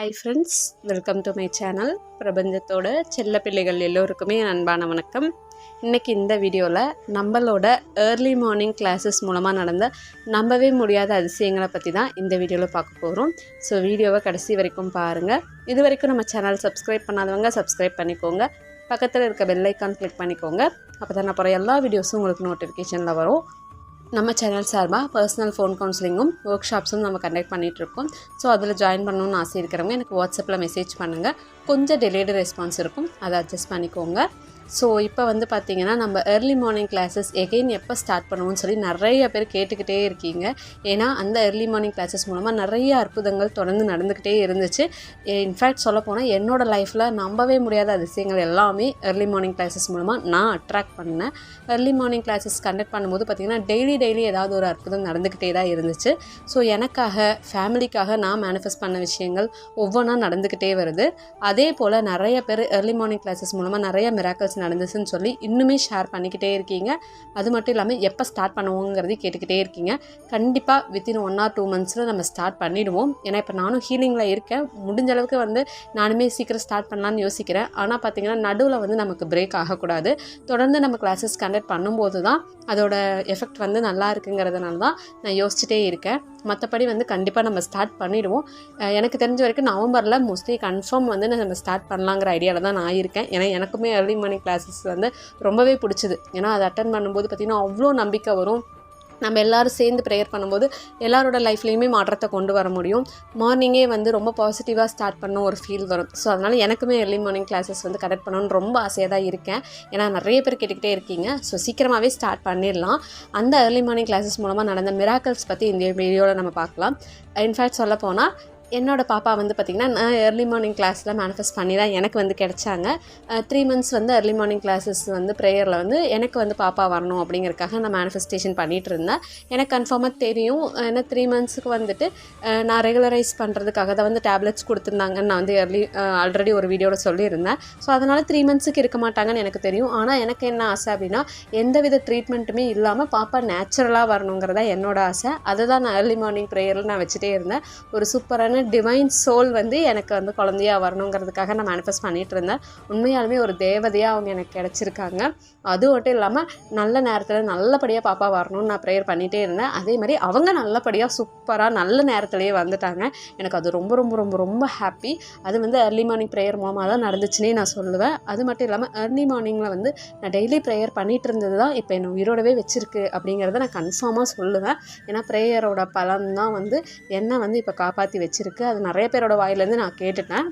Hi friends welcome to my channel பிரபஞ்சத்தோட செல்ல பிள்ளைகள் எல்லோருக்குமே அன்பான வணக்கம். இன்றைக்கி இந்த வீடியோவில் நம்மளோட ஏர்லி மார்னிங் கிளாஸஸ் மூலமாக நடந்த நம்பவே முடியாத அதிசயங்களை பற்றி தான் இந்த வீடியோவில் பார்க்க போகிறோம் ஸோ வீடியோவை கடைசி வரைக்கும் பாருங்கள் இது வரைக்கும் நம்ம சேனல் சப்ஸ்கிரைப் பண்ணாதவங்க சப்ஸ்கிரைப் பண்ணிக்கோங்க. பக்கத்தில் இருக்க பெல்லைக்கான் கிளிக் பண்ணிக்கோங்க. அப்போ தான் நான் போகிற எல்லா வீடியோஸும் உங்களுக்கு நோட்டிஃபிகேஷனில் வரும். நம்ம சேனல் சார்பாக பர்சனல் ஃபோன் கவுன்சிலிங்கும் ஒர்க் ஷாப்ஸும் நம்ம கண்டக்ட் பண்ணிகிட்ருக்கோம் ஸோ அதில் ஜாயின் பண்ணணும்னு ஆசை இருக்கிறவங்க எனக்கு வாட்ஸ்அப்பில் மெசேஜ் பண்ணுங்கள் கொஞ்சம் டிலேடு ரெஸ்பான்ஸ் இருக்கும். அதை அட்ஜஸ்ட் பண்ணிக்கோங்க. ஸோ இப்போ வந்து பார்த்திங்கன்னா நம்ம ஏர்லி மார்னிங் கிளாஸஸ் எகெயின் எப்போ ஸ்டார்ட் பண்ணுவோம்னு சொல்லி நிறைய பேர் கேட்டுக்கிட்டே இருக்கீங்க. ஏன்னா அந்த ஏர்லி மார்னிங் கிளாஸஸ் மூலமாக நிறைய அற்புதங்கள் தொடர்ந்து நடந்துக்கிட்டே இருந்துச்சு. இன்ஃபேக்ட் சொல்லப்போனால் என்னோடய லைஃப்பில் நம்பவே முடியாத அதிசயங்கள் எல்லாமே ஏர்லி மார்னிங் கிளாஸஸ் மூலமாக நான் அட்ராக்ட் பண்ணேன். ஏர்லி மார்னிங் கிளாஸஸ் கண்டக்ட் பண்ணும்போது பார்த்திங்கன்னா டெய்லி டெய்லி ஏதாவது ஒரு அற்புதம் நடந்துக்கிட்டே தான் இருந்துச்சு. ஸோ எனக்காக ஃபேமிலிக்காக நான் மேனிஃபெஸ்ட் பண்ண விஷயங்கள் ஒவ்வொன்றா நடந்துக்கிட்டே வருது. அதே போல் நிறைய பேர் ஏர்லி மார்னிங் கிளாஸஸ் மூலமாக நிறைய மிராக்கல்ஸ் நடந்துச்சுன்னு சொல்லி இன்னுமே ஷேர் பண்ணிக்கிட்டே இருக்கீங்க. அது மட்டும் இல்லாமல் எப்போ ஸ்டார்ட் பண்ணுவோங்கிறதை கேட்டுக்கிட்டே இருக்கீங்க. கண்டிப்பாக வித்தின் ஒன் ஆர் டூ மந்த்ஸில் நம்ம ஸ்டார்ட் பண்ணிடுவோம். ஏன்னா இப்போ நானும் ஹீலிங்கில் இருக்கேன். முடிஞ்ச அளவுக்கு வந்து நானுமே சீக்கிரம் ஸ்டார்ட் பண்ணலான்னு யோசிக்கிறேன். ஆனால் பார்த்தீங்கன்னா நடுவில் வந்து நமக்கு பிரேக் ஆகக்கூடாது. தொடர்ந்து நம்ம கிளாஸஸ் கண்டக்ட் பண்ணும்போது தான் அதோட எஃபெக்ட் வந்து நல்லா இருக்குங்கிறதுனால தான் நான் யோசிச்சுட்டே இருக்கேன். மற்றபடி வந்து கண்டிப்பாக நம்ம ஸ்டார்ட் பண்ணிடுவோம். எனக்கு தெரிஞ்ச வரைக்கும் நவம்பரில் மோஸ்ட்லி கன்ஃபார்ம் வந்து நம்ம ஸ்டார்ட் பண்ணலாங்கிற ஐடியாவில் தான் நான் இருக்கேன். ஏன்னா எனக்குமே ஏர்லி மார்னிங் கிளாஸஸ் வந்து ரொம்பவே பிடிச்சிது. ஏன்னா அதை அட்டன் பண்ணும்போது பார்த்திங்கன்னா அவ்வளோ நம்பிக்கை வரும். நம்ம எல்லாரும் சேர்ந்து ப்ரேயர் பண்ணும்போது எல்லாரோட லைஃப்லேயுமே மாற்றத்தை கொண்டு வர முடியும். மார்னிங்கே வந்து ரொம்ப பாசிட்டிவாக ஸ்டார்ட் பண்ண ஒரு ஃபீல் வரும். ஸோ அதனால் எனக்குமே ஏர்லி மார்னிங் கிளாஸஸ் வந்து கரெக்ட் பண்ணணும்னு ரொம்ப ஆசையாக தான் இருக்கேன். ஏன்னா நிறைய பேர் கேட்டுக்கிட்டே இருக்கீங்க. ஸோ சீக்கிரமாகவே ஸ்டார்ட் பண்ணிடலாம். அந்த ஏர்லி மார்னிங் கிளாஸஸ் மூலமாக நடந்த மிராக்கல்ஸ் பற்றி இந்த வீடியோவில் நம்ம பார்க்கலாம். இன்ஃபேக்ட் சொல்ல போனால் என்னோடய பாப்பா வந்து பார்த்திங்கன்னா நான் ஏர்லி மார்னிங் கிளாஸில் மேனிஃபெஸ்ட் பண்ணி தான் எனக்கு வந்து கிடச்சாங்க. த்ரீ மந்த்ஸ் வந்து ஏர்லி மார்னிங் கிளாஸஸ் வந்து ப்ரேயரில் வந்து எனக்கு வந்து பாப்பா வரணும் அப்படிங்கிறக்காக நான் மேனிஃபெஸ்டேஷன் பண்ணிகிட்டு இருந்தேன். எனக்கு கன்ஃபார்மாக தெரியும். ஏன்னா த்ரீ மந்த்ஸுக்கு வந்துட்டு நான் ரெகுலரைஸ் பண்ணுறதுக்காக தான் வந்து டேப்லெட்ஸ் கொடுத்துருந்தாங்கன்னு நான் வந்து ஏர்லி ஆல்ரெடி ஒரு வீடியோவில் சொல்லியிருந்தேன். ஸோ அதனால் த்ரீ மந்த்ஸுக்கு இருக்க மாட்டாங்கன்னு எனக்கு தெரியும். ஆனால் எனக்கு என்ன ஆசை அப்படின்னா எந்த வித ட்ரீட்மெண்ட்டுமே இல்லாமல் பாப்பா நேச்சுரலாக வரணுங்கிறதா என்னோட ஆசை. அதை தான் நான் ஏர்லி மார்னிங் ப்ரேயரில் நான் வச்சுட்டே இருந்தேன். ஒரு சூப்பரான டிவைன் சோல் வந்து எனக்கு வந்து குழந்தையா வரணுங்கிறதுக்காக நான் மேனிஃபெஸ்ட் பண்ணிகிட்டு இருந்தேன். உண்மையாலுமே ஒரு தேவதையாக அவங்க எனக்கு கிடச்சிருக்காங்க. அது மட்டும் இல்லாமல் நல்ல நேரத்தில் நல்லபடியாக பாப்பா வரணும்னு நான் ப்ரேயர் பண்ணிகிட்டே இருந்தேன். அதே மாதிரி அவங்க நல்லபடியாக சூப்பராக நல்ல நேரத்துலேயே வந்துட்டாங்க. எனக்கு அது ரொம்ப ரொம்ப ரொம்ப ரொம்ப ஹாப்பி அது வந்து ஏர்லி மார்னிங் ப்ரேயர் மூலமாக தான் நடந்துச்சுன்னே நான் சொல்லுவேன். அது மட்டும் இல்லாமல் ஏர்லி மார்னிங்கில் வந்து நான் டெய்லி ப்ரேயர் பண்ணிகிட்டு இருந்தது தான் இப்போ என்னை உயிரோடவே வச்சிருக்கு அப்படிங்கிறத நான் கன்ஃபார்மாக சொல்லுவேன். ஏன்னா ப்ரேயரோட பலன் தான் வந்து என்னை வந்து இப்போ காப்பாற்றி வச்சிருக்கு. அது நிறைய பேரோட வாயிலேருந்து நான் கேட்டுட்டேன்.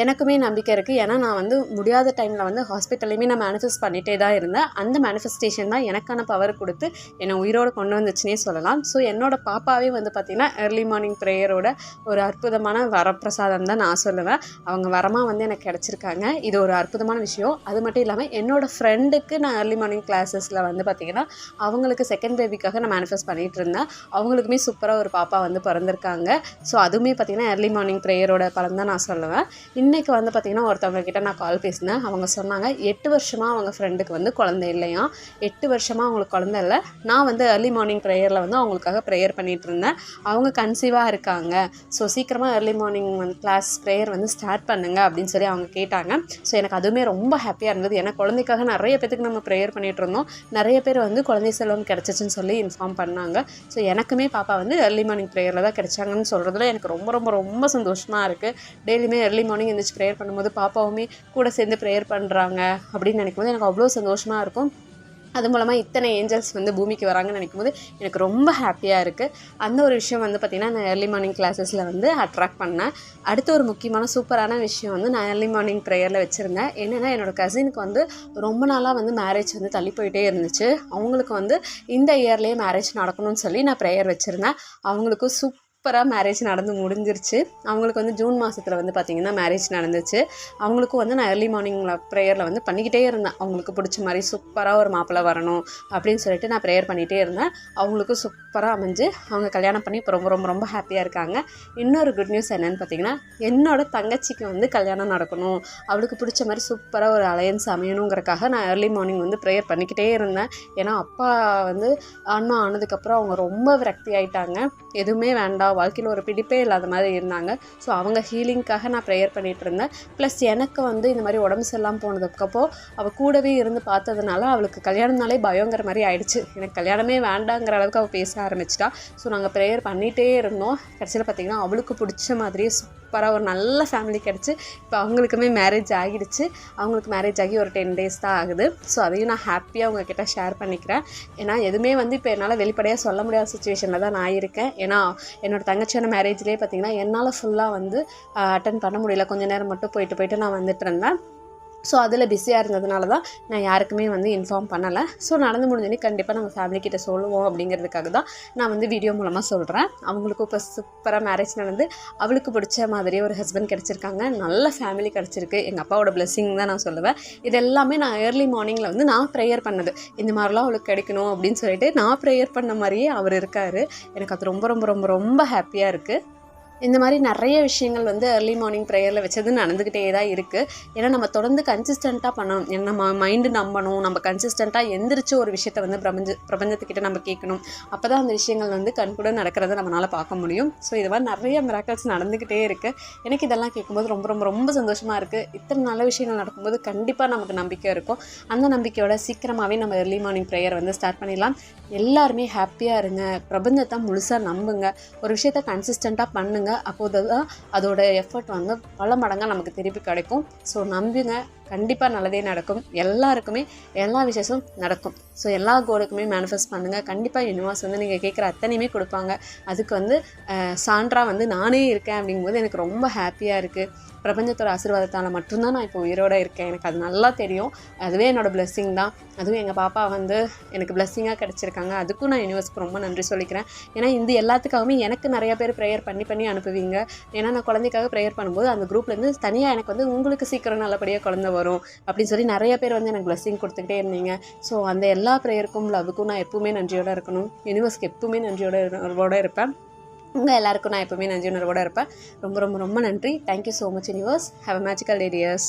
எனக்குமே நம்பிக்கை இருக்குது ஏன்னா நான் வந்து முடியாத டைமில் வந்து ஹாஸ்பிட்டல்லையுமே நான் மேனிஃபெஸ்ட் பண்ணிகிட்டே தான் இருந்தேன். அந்த மேனிஃபெஸ்டேஷன் தான் எனக்கான பவர் கொடுத்து என்னை உயிரோடு கொண்டு வந்துச்சுன்னே சொல்லலாம். ஸோ என்னோட பாப்பாவே வந்து பார்த்திங்கன்னா ஏர்லி மார்னிங் ப்ரேயரோட ஒரு அற்புதமான வரப்பிரசாதம் தான் நான் சொல்லுவேன். அவங்க வரமாக வந்து எனக்கு கிடச்சிருக்காங்க. இது ஒரு அற்புதமான விஷயம். அது மட்டும் இல்லாமல் என்னோட ஃப்ரெண்டுக்கு நான் ஏர்லி மார்னிங் கிளாஸஸில் வந்து பார்த்திங்கன்னா அவங்களுக்கு செகண்ட் பேபிக்காக நான் மேனிஃபெஸ்ட் பண்ணிகிட்டு இருந்தேன். அவங்களுக்குமே சூப்பராக ஒரு பாப்பா வந்து பிறந்திருக்காங்க. ஸோ அதுவுமே பார்த்திங்கன்னா ஏர்லி மார்னிங் ப்ரேயரோட பலன் தான் நான் சொல்லுவேன். இன்றைக்கி வந்து பார்த்திங்கன்னா ஒருத்தவங்க கிட்ட நான் கால் பேசினேன். அவங்க சொன்னாங்க எட்டு வருஷமாக அவங்க ஃப்ரெண்டுக்கு வந்து குழந்தை இல்லையா? எட்டு வருஷமாக அவங்களுக்கு குழந்தை இல்லை. நான் வந்து ஏர்லி மார்னிங் ப்ரேயரில் வந்து அவங்களுக்காக ப்ரேயர் பண்ணிகிட்டு இருந்தேன். அவங்க கன்சீவாக இருக்காங்க. ஸோ சீக்கிரமாக ஏர்லி மார்னிங் வந்து கிளாஸ் ப்ரேயர் வந்து ஸ்டார்ட் பண்ணுங்கள் அப்படின்னு சொல்லி அவங்க கேட்டாங்க. ஸோ எனக்கு அதுவுமே ரொம்ப ஹாப்பியாக இருந்தது. ஏன்னா குழந்தைக்காக நிறைய பேத்துக்கு நம்ம ப்ரேயர் பண்ணிகிட்டு இருந்தோம். நிறைய பேர் வந்து குழந்தை செல்வம் கிடச்சிச்சின்னு சொல்லி இன்ஃபார்ம் பண்ணாங்க. ஸோ எனக்குமே பாப்பா வந்து ஏர்லி மார்னிங் ப்ரேயரில் தான் கிடைச்சாங்கன்னு சொல்கிறதுல எனக்கு ரொம்ப ரொம்ப ரொம்ப சந்தோஷமாக இருக்குது டெய்லியுமே ஏர்லி மார்னிங் எழுந்திரிச்சு ப்ரேயர் பண்ணும்போது பாப்பாவுமே கூட சேர்ந்து ப்ரேயர் பண்ணுறாங்க அப்படின்னு நினைக்கும் போது எனக்கு அவ்வளோ சந்தோஷமாக இருக்கும். அது மூலமாக இத்தனை ஏஞ்சல்ஸ் வந்து பூமிக்கு வராங்கன்னு நினைக்கும் போது எனக்கு ரொம்ப ஹாப்பியாக இருக்குது அந்த ஒரு விஷயம் வந்து பார்த்திங்கன்னா நான் ஏர்லி மார்னிங் கிளாஸஸில் வந்து அட்ராக்ட் பண்ணேன். அடுத்த ஒரு முக்கியமான சூப்பரான விஷயம் வந்து நான் ஏர்லி மார்னிங் ப்ரேயரில் வச்சுருந்தேன். என்னென்னா என்னோடய கசினுக்கு வந்து ரொம்ப நாளாக வந்து மேரேஜ் வந்து தள்ளி போயிட்டே இருந்துச்சு. அவங்களுக்கு வந்து இந்த இயர்லேயே மேரேஜ் நடக்கணும்னு சொல்லி நான் ப்ரேயர் வச்சுருந்தேன். அவங்களுக்கும் சூப் சூப்பராக மேரேஜ் நடந்து முடிஞ்சிருச்சு. அவங்களுக்கு வந்து ஜூன் மாதத்தில் வந்து பார்த்திங்கன்னா மேரேஜ் நடந்துச்சு. அவங்களுக்கும் வந்து நான் ஏர்லி மார்னிங்கில் ப்ரேயரில் வந்து பண்ணிக்கிட்டே இருந்தேன். அவங்களுக்கு பிடிச்ச மாதிரி சூப்பராக ஒரு மாப்பிள்ளை வரணும் அப்படின்னு சொல்லிட்டு நான் ப்ரேயர் பண்ணிகிட்டே இருந்தேன். அவங்களுக்கும் சூப்பராக அமைஞ்சு அவங்க கல்யாணம் பண்ணி இப்போ ரொம்ப ரொம்ப ரொம்ப ஹாப்பியாக இருக்காங்க. இன்னொரு குட் நியூஸ் என்னென்னு பார்த்தீங்கன்னா என்னோடய தங்கச்சிக்கு வந்து கல்யாணம் நடக்கணும். அவளுக்கு பிடிச்ச மாதிரி சூப்பராக ஒரு அலையன்ஸ் அமையணுங்கிறக்காக நான் ஏர்லி மார்னிங் வந்து ப்ரேயர் பண்ணிக்கிட்டே இருந்தேன். ஏன்னா அப்பா வந்து அண்ணா ஆனதுக்கப்புறம் அவங்க ரொம்ப விரக்தி ஆகிட்டாங்க எதுவுமே வேண்டாம். வாழ்க்கையில் ஒரு பிடிப்பே இல்லாத மாதிரி இருந்தாங்க. ஸோ அவங்க ஹீலிங்க்காக நான் ப்ரேயர் பண்ணிகிட்டு இருந்தேன். ப்ளஸ் எனக்கு வந்து இந்த மாதிரி உடம்பு சரியில்லாமல் போனதுக்கப்போ அவள் கூடவே இருந்து பார்த்ததுனால அவளுக்கு கல்யாணம்னாலே பயங்கிற மாதிரி ஆயிடுச்சு. எனக்கு கல்யாணமே வேண்டாங்கிற அளவுக்கு அவள் பேச ஆரம்பிச்சிட்டா. ஸோ நாங்கள் ப்ரேயர் பண்ணிகிட்டே இருந்தோம். கடைசியில் பார்த்திங்கன்னா அவளுக்கு பிடிச்ச மாதிரியே சூப்பராக ஒரு நல்ல ஃபேமிலி கிடச்சி. இப்போ அவங்களுக்குமே மேரேஜ் ஆகிடுச்சு. அவங்களுக்கு மேரேஜ் ஆகி ஒரு டென் டேஸ் தான் ஆகுது. ஸோ அதையும் நான் ஹாப்பியாக உங்ககிட்ட ஷேர் பண்ணிக்கிறேன். ஏன்னா எதுவுமே வந்து இப்போ என்னால் வெளிப்படையாக சொல்ல முடியாத சுச்சுவேஷனில் தான் நான் இருக்கேன். ஏன்னா என்னோட தங்கச்சியான மேரேஜ்லேயே பார்த்திங்கன்னா என்னால் ஃபுல்லாக வந்து அட்டன் பண்ண முடியல. கொஞ்ச நேரம் மட்டும் போயிட்டு போயிட்டு நான் வந்துட்டு இருந்தேன். ஸோ அதில் பிஸியாக இருந்ததுனால தான் நான் யாருக்குமே வந்து இன்ஃபார்ம் பண்ணலை. ஸோ நடந்து முடிஞ்சோடனே கண்டிப்பாக நம்ம ஃபேமிலிக்கிட்ட சொல்லுவோம் அப்படிங்கிறதுக்காக தான் நான் வந்து வீடியோ மூலமாக சொல்கிறேன் அவங்களுக்கும் இப்போ சூப்பராக மேரேஜ் நடந்து அவளுக்கு பிடிச்ச மாதிரியே ஒரு ஹஸ்பண்ட் கிடச்சிருக்காங்க. நல்ல ஃபேமிலி கிடச்சிருக்கு. எங்கள் அப்பாவோட பிளெஸ்ஸிங் தான் நான் சொல்லுவேன். இது எல்லாமே நான் ஏர்லி மார்னிங்கில் வந்து நான் ப்ரேயர் பண்ணது. இந்த மாதிரிலாம் அவளுக்கு கிடைக்கணும் அப்படின்னு சொல்லிட்டு நான் ப்ரேயர் பண்ண மாதிரியே அவர் இருக்கார். எனக்கு அது ரொம்ப ரொம்ப ரொம்ப ரொம்ப ஹாப்பியாக இருக்குது இந்த மாதிரி நிறைய விஷயங்கள் வந்து ஏர்லி மார்னிங் ப்ரேயரில் வச்சது நடந்துக்கிட்டே தான் இருக்குது ஏன்னா நம்ம தொடர்ந்து கன்சிஸ்டண்ட்டாக பண்ணணும். ஏன்னா நம்ம மைண்டு நம்பணும். நம்ம கன்சிஸ்டண்ட்டாக எந்திரிச்சு ஒரு விஷயத்த வந்து பிரபஞ்ச பிரபஞ்சத்துக்கிட்ட நம்ம கேட்கணும். அப்போ தான் அந்த விஷயங்கள் வந்து கண்கூட நடக்கிறத நம்மளால் பார்க்க முடியும். ஸோ இது மாதிரி நிறைய மிராக்கல்ஸ் நடந்துக்கிட்டே இருக்குது எனக்கு இதெல்லாம் கேட்கும்போது ரொம்ப ரொம்ப ரொம்ப சந்தோஷமாக இருக்குது இத்தனை நல்ல விஷயங்கள் நடக்கும்போது கண்டிப்பாக நமக்கு நம்பிக்கை இருக்கும். அந்த நம்பிக்கையோட சீக்கிரமாகவே நம்ம ஏர்லி மார்னிங் ப்ரேயர் வந்து ஸ்டார்ட் பண்ணிடலாம். எல்லாருமே ஹாப்பியாக இருங்க. பிரபஞ்சத்தை முழுசாக நம்புங்க. ஒரு விஷயத்த கன்சிஸ்டண்ட்டாக அப்போது தான் அதோட எஃபர்ட் வந்து பல மடங்காக நமக்கு திருப்பி கிடைக்கும். ஸோ நம்புங்க. கண்டிப்பாக நல்லதே நடக்கும். எல்லாருக்குமே எல்லா விசேஷமும் நடக்கும். ஸோ எல்லா கோலுக்குமே மேனிஃபெஸ்ட் பண்ணுங்கள் கண்டிப்பாக யூனிவர்ஸ் வந்து நீங்கள் கேட்குற அத்தனையுமே கொடுப்பாங்க. அதுக்கு வந்து சான்றாக வந்து நானே இருக்கேன் அப்படிங்கும்போது எனக்கு ரொம்ப ஹாப்பியாக இருக்குது பிரபஞ்சத்தோட ஆசீர்வாதத்தால் மட்டும்தான் நான் இப்போ உயிரோட இருக்கேன். எனக்கு அது நல்லா தெரியும். அதுவே என்னோட blessing தான். அதுவும் எங்கள் பாப்பா வந்து எனக்கு பிளெஸ்ஸிங்காக கிடச்சிருக்காங்க. அதுக்கும் நான் யூனிவர்ஸ்க்கு ரொம்ப நன்றி சொல்லிக்கிறேன். ஏன்னா இந்த எல்லாத்துக்காகவுமே எனக்கு நிறைய பேர் ப்ரேயர் பண்ணி பண்ணி அனுப்புவீங்க. ஏன்னா நான் குழந்தைக்காக ப்ரேயர் பண்ணும்போது அந்த குரூப்லேருந்து தனியாக எனக்கு வந்து உங்களுக்கு சீக்கிரம் நல்லபடியாக குழந்தை வரும் அப்படின்னு சொல்லி நிறைய பேர் வந்து எனக்கு blessing கொடுத்துக்கிட்டே இருந்தீங்க. ஸோ அந்த எல்லா ப்ரேயருக்கும் லவ்வுக்கும் நான் எப்பவுமே நன்றியோடு இருக்கணும். யூனிவர்ஸ்க்கு எப்பவுமே நன்றியோட இருப்பேன். உங்கள் எல்லாருக்கும் நான் எப்போவுமே நன்றி உணர்வோடு இருப்பேன். ரொம்ப ரொம்ப ரொம்ப நன்றி. Thank you so much universe have a magical day dears